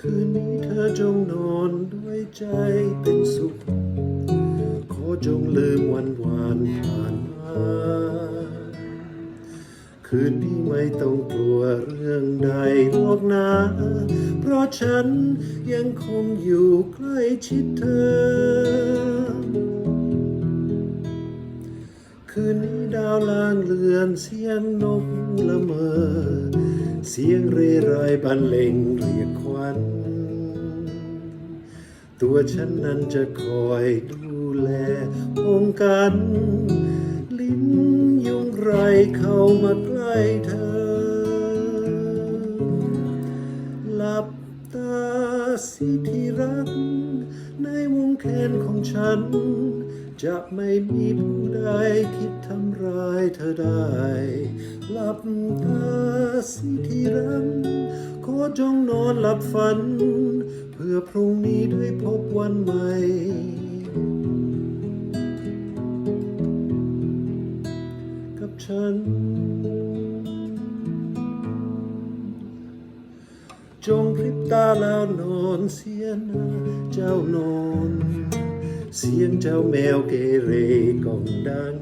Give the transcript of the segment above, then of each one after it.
คืนนี้เธอจงนอนด้วยใจเป็นสุข ขอจงลืมวันวานผ่าน คืนนี้ไม่ต้องกลัวเรื่องใดหรอกนะ เพราะฉันยังคงอยู่ใกล้ชิดเธอ คืนนี้ดาวลางเลือนเสียงนกละเมอ เสียงเรไรบรรเลงเรียกควัน ตัวฉันนั้นจะคอยดูแลองกัน ลิ้นยุงไรเข้ามาใกล้ เธอ หลับตาสิที่รัก ในวงแขนของฉัน จะไม่มีผู้ใดคิดทำร้ายเธอได้ หลับตาสิที่รัก ขอจงนอนหลับฝัน เพื่อพรุ่งนี้ได้พบวันใหม่กับฉัน จงพริบตาแล้วนอนเสียนเจ้านอน เสียงเจ้าแมวเกเรก้องดัง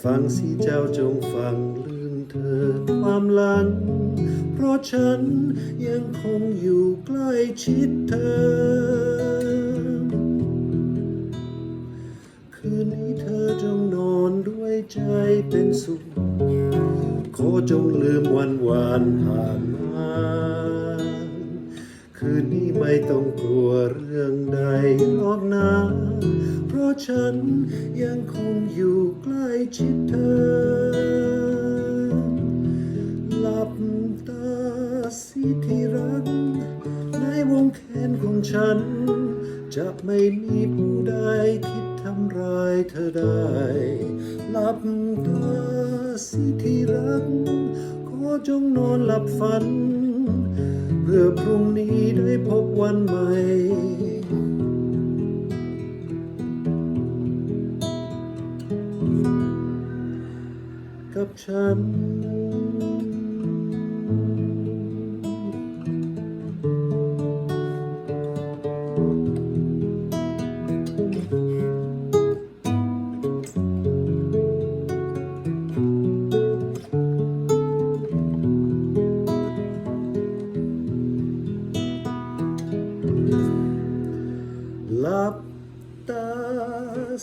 ฟังสิเจ้าจงฟังลืมเธอความหลัง เพราะฉันยังคงอยู่ใกล้ชิดเธอคืนนี้เธอจงนอนด้วยใจเป็นสุข จงลืมวันวานผ่านมา คืนนี้ไม่ต้องกลัวเรื่องใดหรอกนะ เพราะฉันยังคงอยู่ใกล้ชิดเธอ หลับตาสิที่รัก ในวงแขนของฉัน จะไม่มีผู้ใดคิดทำร้ายเธอได้ หลับตา สิที่รัก ขอจงนอนหลับฝัน เพื่อพรุ่งนี้ได้พบวันใหม่กับฉัน